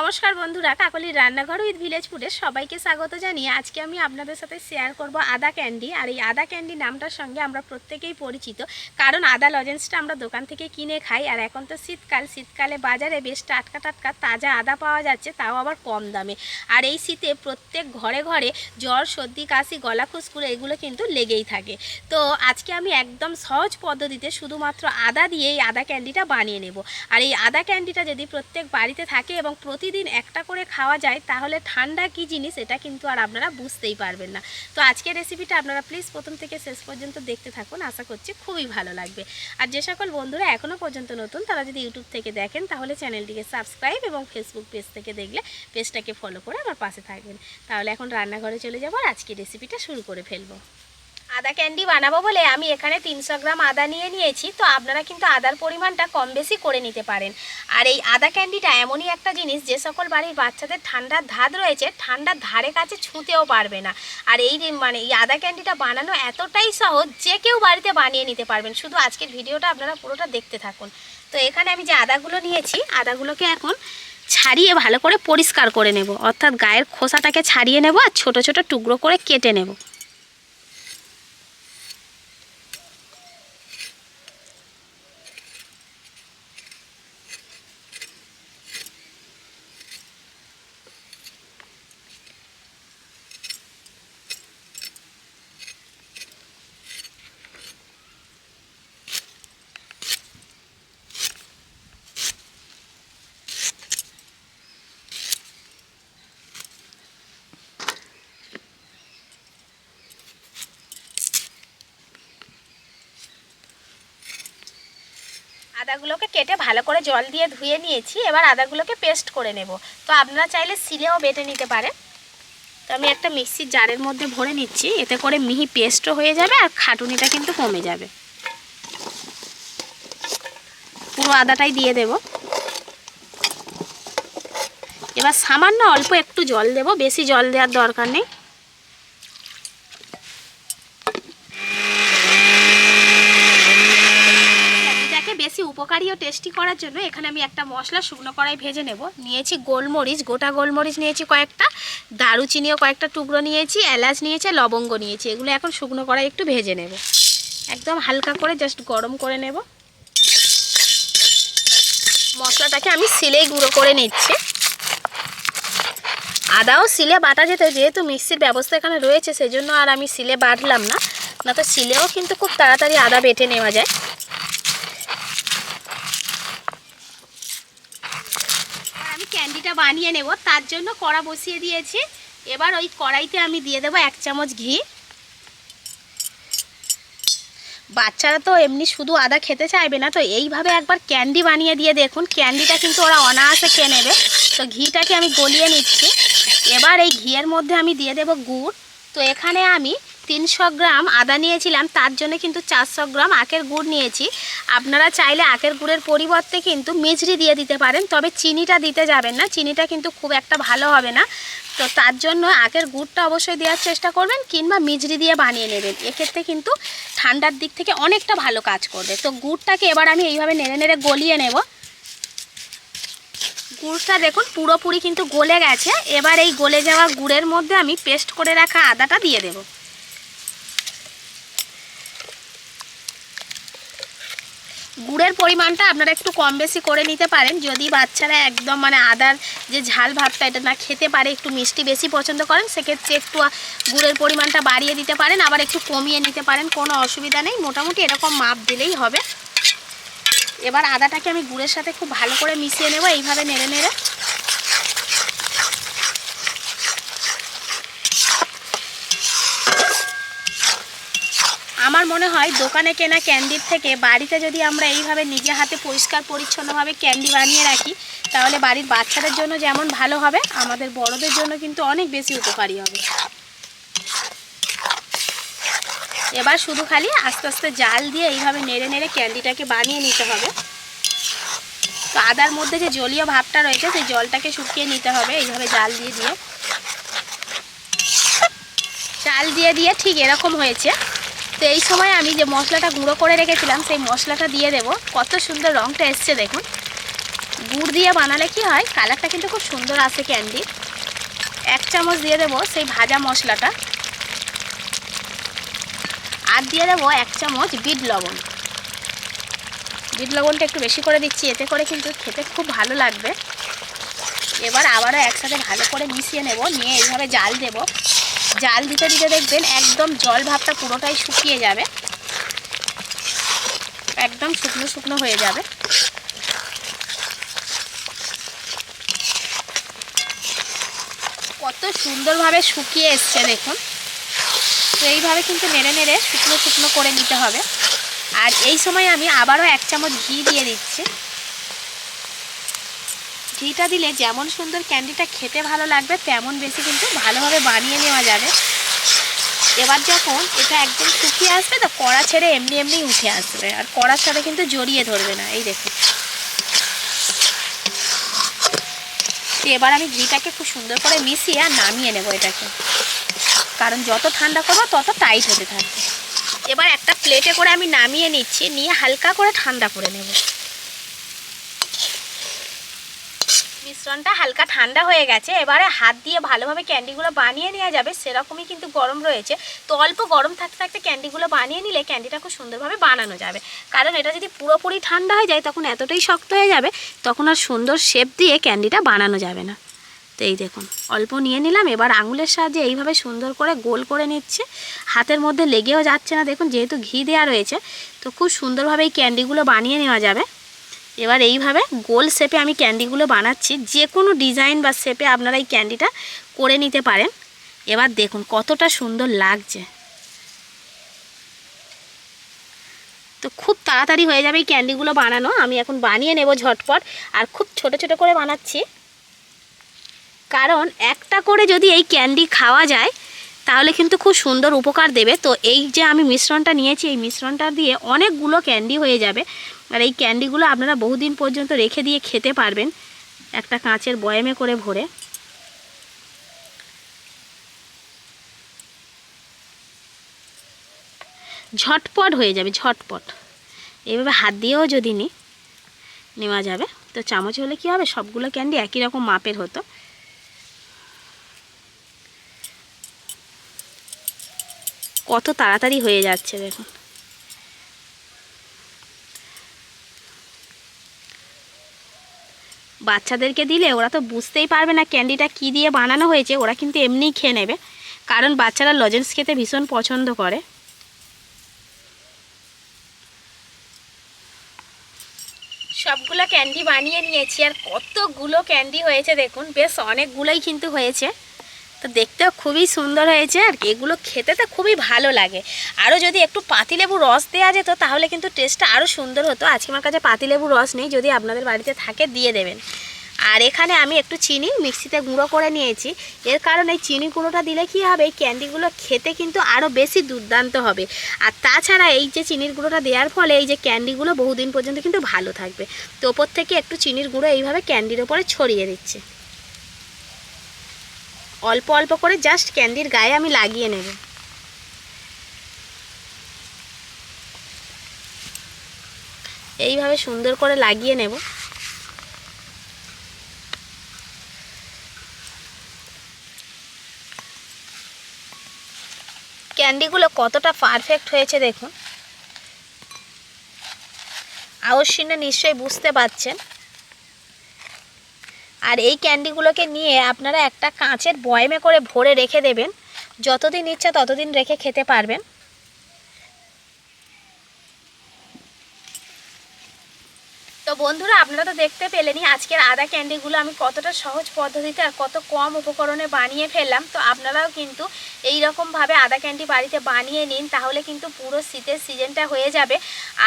নমস্কার বন্ধুরা, কাকলির রান্নাঘর উইথ ভিলেজ ফুডে সবাইকে স্বাগত জানিয়ে আজকে আমি আপনাদের সাথে শেয়ার করব আদা ক্যান্ডি আর এই আদা ক্যান্ডি নামটার সঙ্গে আমরা প্রত্যেকেই পরিচিত, কারণ আদা লজেন্সটা আমরা দোকান থেকে কিনে খাই, আর এখন তো শীতকাল, শীতকালে বাজারে বেশ টাটকা টাটকা তাজা আদা পাওয়া যাচ্ছে, তাও আবার কম দামে। আর এই শীতে প্রত্যেক ঘরে ঘরে জ্বর, সর্দি, কাশি, গলা খুসকুড়ে এগুলো কিন্তু লেগেই থাকে। তো আজকে আমি একদম সহজ পদ্ধতিতে শুধুমাত্র আদা দিয়ে এই আদা ক্যান্ডিটা বানিয়ে নেব। আর এই আদা ক্যান্ডিটা যদি প্রত্যেক বাড়িতে থাকে এবং প্রতিদিন একটা করে খাওয়া যায়, তাহলে ঠান্ডা কি জিনিস এটা কিন্তু আর আপনারা বুঝতেই পারবেন না। তো আজকের রেসিপিটা আপনারা প্লিজ প্রথম থেকে শেষ পর্যন্ত দেখতে থাকুন, আশা করছি খুবই ভালো লাগবে। আর যে সকল বন্ধুরা এখনও পর্যন্ত নতুন, তারা যদি ইউটিউব থেকে দেখেন, তাহলে চ্যানেলটিকে সাবস্ক্রাইব এবং ফেসবুক পেজ থেকে দেখলে পেজটাকে ফলো করে আমার পাশে থাকবেন। তাহলে এখন রান্নাঘরে চলে যাব আর আজকের রেসিপিটা শুরু করে ফেলব। আদা ক্যান্ডি বানাবো বলে আমি এখানে তিনশো গ্রাম আদা নিয়ে নিয়েছি, তো আপনারা কিন্তু আদার পরিমাণটা কম বেশি করে নিতে পারেন। আর এই আদা ক্যান্ডিটা এমনই একটা জিনিস, যে সকল বাড়ির বাচ্চাদের ঠান্ডার ধাত রয়েছে ঠান্ডার ধারে কাছে ছুঁতেও পারবে না। আর এই মানে এই আদা ক্যান্ডিটা বানানো এতটাই সহজ, যে কেউ বাড়িতে বানিয়ে নিতে পারবেন। শুধু আজকের ভিডিওটা আপনারা পুরোটা দেখতে থাকুন। তো এখানে আমি যে আদাগুলো নিয়েছি, আদাগুলোকে এখন ছাড়িয়ে ভালো করে পরিষ্কার করে নেব। অর্থাৎ গায়ের খোসাটাকে ছাড়িয়ে নেব আর ছোট ছোট টুকরো করে কেটে নেব। আদাগুলোকে কেটে ভালো করে জল দিয়ে ধুয়ে নিয়েছি, এবার আদাগুলোকে পেস্ট করে নেব। তো আপনারা চাইলে সিলেও বেটে নিতে পারেন। তো আমি একটা মিক্সির জারের মধ্যে ভরে নিচ্ছি, এতে করে মিহি পেস্টও হয়ে যাবে আর খাটুনিটা কিন্তু কমে যাবে। পুরো আদাটাই দিয়ে দেব। এবার সামান্য অল্প একটু জল দেব, বেশি জল দেওয়ার দরকার নেই এটাকে ও টেস্টি করার জন্য এখানে আমি একটা মশলা শুকনো কড়াই ভেজে নেব। নিয়েছি গোলমরিচ, গোটা গোলমরিচ নিয়েছি কয়েকটা, দারুচিনিও কয়েকটা টুকরো নিয়েছি, এলাচ নিয়েছি লবঙ্গ নিয়েছি। এগুলো এখন শুকনো কড়াই একটু ভেজে নেব। একদম হালকা করে জাস্ট গরম করে নেব। মশলাটাকে আমি সিলেই গুঁড়ো করে নিচ্ছি। আদাও সিলে বাটা যেত, যেহেতু মিক্সির ব্যবস্থা এখানে রয়েছে, সেজন্য আর আমি সিলে বাটলাম না। না তো সিলেও কিন্তু খুব তাড়াতাড়ি আদা বেটে নেওয়া যায় আর আমি ক্যান্ডিটা বানিয়ে নেব। তার জন্য কড়া বসিয়ে দিয়েছি। এবার ওই কড়াইতে আমি দিয়ে দেবো এক চামচ ঘি। বাচ্চারা তো এমনি শুধু আদা খেতে চাইবে না, তো এইভাবে একবার ক্যান্ডি বানিয়ে দিয়ে দেখুন। ক্যান্ডিটা কিন্তু ওরা অনায়াসে খেয়ে নেবে। তো ঘিটাকে আমি গলিয়ে নিচ্ছি। এবার এই ঘিয়ের মধ্যে আমি দিয়ে দেব গুড়। তো এখানে আমি তিনশো গ্রাম আদা নিয়েছিলাম, তার জন্য কিন্তু চারশো গ্রাম আখের গুড় নিয়েছি। আপনারা চাইলে আখের গুড়ের পরিবর্তে কিন্তু মিছরি দিয়ে দিতে পারেন, তবে চিনিটা দিতে যাবেন না, চিনিটা কিন্তু খুব একটা ভালো হবে না। তো তার জন্য আখের গুড়টা অবশ্যই দেওয়ার চেষ্টা করবেন, কিংবা মিজরি দিয়ে বানিয়ে নেবেন। এক্ষেত্রে কিন্তু ঠান্ডার দিক থেকে অনেকটা ভালো কাজ করবে। তো গুড়টাকে এবার আমি এইভাবে নেড়ে নেড়ে গলিয়ে নেব। গুড়টা দেখুন পুরোপুরি কিন্তু গলে গেছে। এবার এই গলে যাওয়া গুড়ের মধ্যে আমি পেস্ট করে রাখা আদাটা দিয়ে দেব। গুড়ের পরিমাণটা আপনারা একটু কম বেশি করে নিতে পারেন। যদি বাচ্চারা একদম মানে আদার যে ঝাল ভাবটা এটা না খেতে পারে, একটু মিষ্টি বেশি পছন্দ করেন, সেক্ষেত্রে একটু গুড়ের পরিমাণটা বাড়িয়ে দিতে পারেন, আবার একটু কমিয়ে নিতে পারেন, কোনো অসুবিধা নেই। মোটামুটি এরকম মাপ দিলেই হবে। এবার আদাটাকে আমি গুড়ের সাথে খুব ভালো করে মিশিয়ে নেব, এইভাবে নেড়ে নেড়ে। আমার মনে হয় দোকানে কেনা ক্যান্ডির থেকে বাড়িতে যদি আমরা এইভাবে নিজে হাতে পরিষ্কার, পরিচ্ছন্নভাবে ক্যান্ডি বানিয়ে রাখি, তাহলে বাড়ির বাচ্চাদের জন্য যেমন ভালো হবে, আমাদের বড়দের জন্য কিন্তু অনেক বেশি উপকারী হবে। এবার শুধু খালি আস্তে আস্তে জাল দিয়ে এইভাবে নেড়ে নেড়ে ক্যান্ডিটাকে বানিয়ে নিতে হবে। তো আদার মধ্যে যে জলীয় ভাবটা রয়েছে, সেই জলটাকে শুকিয়ে নিতে হবে এইভাবে জাল দিয়ে দিয়ে। জাল দিয়ে দিয়ে ঠিক এরকম হয়েছে। তো এই সময় আমি যে মশলাটা গুঁড়ো করে রেখেছিলাম, সেই মশলাটা দিয়ে দেব। কত সুন্দর রঙটা এসছে দেখুন। গুড় দিয়ে বানালে কি হয়, কালারটা কিন্তু খুব সুন্দর আসে ক্যান্ডির এক চামচ দিয়ে দেবো সেই ভাজা মশলাটা। আর দিয়ে দেবো এক চামচ বিট লবণ। বিট লবণটা একটু বেশি করে দিচ্ছি, এতে করে কিন্তু খেতে খুব ভালো লাগবে। এবার আবারও একসাথে ভালো করে মিশিয়ে নেব, নিয়ে এইভাবে জাল দেব। জাল দিতে দিতে দেখবেন একদম জল ভাবটা পুরোটাই শুকিয়ে যাবে। একদম শুকনো শুকনো হয়ে যাবে। কত সুন্দরভাবে শুকিয়ে এসছে দেখুন। তো এইভাবে কিন্তু নেড়ে নেড়ে শুকনো শুকনো করে নিতে হবে। আর এই সময় আমি আবারও এক চামচ ঘি দিয়ে দিচ্ছি। ঘিটা দিলে যেমন সুন্দর ক্যান্ডিটা খেতে ভালো লাগবে, তেমন বেশি কিন্তু ভালোভাবে বানিয়ে নেওয়া যাবে। এবার যখন এটা একদম শুকিয়ে আসবে, তো কড়া ছেড়ে এমনি এমনি উঠে আসবে। আর কড়ার সাথে কিন্তু জড়িয়ে ধরবে না, এই দেখুন। তো এবার আমি ঘিটাকে খুব সুন্দর করে মিশিয়ে আর নামিয়ে নেব এটাকে। কারণ যত ঠান্ডা করব, তত টাইট হতে থাকবে। এবার একটা প্লেটে করে আমি নামিয়ে নিচ্ছি, নিয়ে হালকা করে ঠান্ডা করে নেব। মিশ্রণটা হালকা ঠান্ডা হয়ে গেছে। এবারে হাত দিয়ে ভালোভাবে ক্যান্ডিগুলো বানিয়ে নেওয়া যাবে। সেরকমই কিন্তু গরম রয়েছে। তো অল্প গরম থাকতে থাকতে ক্যান্ডিগুলো বানিয়ে নিলে ক্যান্ডিটা খুব সুন্দরভাবে বানানো যাবে। কারণ এটা যদি পুরোপুরি ঠান্ডা হয়ে যায়, তখন এতটাই শক্ত হয়ে যাবে, তখন আর সুন্দর শেপ দিয়ে ক্যান্ডিটা বানানো যাবে না। তো এই দেখুন, অল্প নিয়ে নিলাম। এবার আঙুলের সাহায্যে এইভাবে সুন্দর করে গোল করে নিচ্ছে। হাতের মধ্যে লেগেও যাচ্ছে না। দেখুন, যেহেতু ঘি দেওয়া রয়েছে, তো খুব সুন্দরভাবে এই ক্যান্ডিগুলো বানিয়ে নেওয়া যাবে। এবার এইভাবে গোল শেপে আমি ক্যান্ডিগুলো বানাচ্ছি। যে কোনো ডিজাইন বা শেপে আপনারা এই ক্যান্ডিটা করে নিতে পারেন। এবার দেখুন কতটা সুন্দর লাগছে। তো খুব তাড়াতাড়ি হয়ে যাবে এই ক্যান্ডিগুলো বানানো। আমি এখন বানিয়ে নেব ঝটপট। আর খুব ছোট ছোট করে বানাচ্ছি। কারণ একটা করে যদি এই ক্যান্ডি খাওয়া যায় তাহলে কিন্তু খুব সুন্দর উপকার দেবে। তো এই যে আমি মিশ্রণটা নিয়েছি, এই মিশ্রণটা দিয়ে অনেকগুলো ক্যান্ডি হয়ে যাবে। আর এই ক্যান্ডিগুলো আপনারা বহুদিন পর্যন্ত রেখে দিয়ে খেতে পারবেন। একটা কাঁচের বয়ামে করে ভরে। ঝটপট হয়ে যাবে, ঝটপট। এইভাবে হাত দিয়েও যদি নিই নেওয়া যাবে। তো চামচ হলে কি হবে? সবগুলো ক্যান্ডি একই রকম মাপের হতো। কত তাড়াতাড়ি হয়ে যাচ্ছে দেখুন। বাচ্চাদেরকে দিলে ওরা তো বুঝতেই পারবে না ক্যান্ডিটা কি দিয়ে বানানো হয়েছে, ওরা কিন্তু এমনিই খেয়ে নেবে। কারণ বাচ্চারা লজেন্স খেতে ভীষণ পছন্দ করে। সবগুলো ক্যান্ডি বানিয়ে নিয়েছি আর কতগুলো ক্যান্ডি হয়েছে দেখুন, বেশ অনেকগুলোই কিন্তু হয়েছে। তো দেখতেও খুবই সুন্দর হয়েছে আর এগুলো খেতে তো খুবই ভালো লাগে। আরও যদি একটু পাতিলেবু রস দেওয়া যেত, তাহলে কিন্তু টেস্টটা আরও সুন্দর হতো। আজকে আমার কাছে পাতিলেবু রস নেই, যদি আপনাদের বাড়িতে থাকে দিয়ে দেবেন। আর এখানে আমি একটু চিনি মিক্সিতে গুঁড়ো করে নিয়েছি। এর কারণে এই চিনি গুঁড়োটা দিলে কি হবে, এই ক্যান্ডিগুলো খেতে কিন্তু আরও বেশি দুর্দান্ত হবে। আর তাছাড়া এই যে চিনির গুঁড়োটা দেওয়ার ফলে এই যে ক্যান্ডিগুলো বহুদিন পর্যন্ত কিন্তু ভালো থাকবে। তো ওপর থেকে একটু চিনির গুঁড়ো এইভাবে ক্যান্ডির ওপরে ছড়িয়ে দিচ্ছে। অল্প অল্প করে জাস্ট ক্যান্ডির গায়ে আমি লাগিয়ে নেব। এইভাবে সুন্দর করে লাগিয়ে নেব। ক্যান্ডিগুলো কতটা পারফেক্ট হয়েছে দেখুন। আওয়াজ নিশ্চয়ই বুঝতে পারছেন। আর এই ক্যান্ডিগুলোকে নিয়ে আপনারা একটা কাঁচের বয়মে করে ভরে রেখে দেবেন। যতদিন ইচ্ছা ততদিন রেখে খেতে পারবেন। তো বন্ধুরা, আপনারা তো দেখতে পেলেনই আজকের আদা ক্যান্ডিগুলো আমি কতটা সহজ পদ্ধতিতে আর কত কম উপকরণে বানিয়ে ফেললাম। তো আপনারাও কিন্তু এই রকমভাবে আদা ক্যান্ডি বাড়িতে বানিয়ে নিন, তাহলে কিন্তু পুরো শীতের সিজনটা হয়ে যাবে।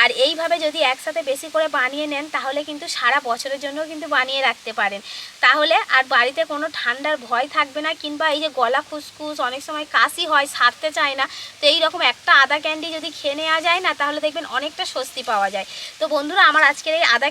আর এইভাবে যদি একসাথে বেশি করে বানিয়ে নেন, তাহলে কিন্তু সারা বছরের জন্য কিন্তু বানিয়ে রাখতে পারেন। তাহলে আর বাড়িতে কোনো ঠান্ডার ভয় থাকবে না, কিংবা এই যে গলা খুসখুস, অনেক সময় কাশি হয়, সারতে চায় না। তো এই রকম একটা আদা ক্যান্ডি যদি খেয়ে নেওয়া যায় না, তাহলে দেখবেন অনেকটা স্বস্তি পাওয়া যায়। তো বন্ধুরা, আমার আজকের এই আদা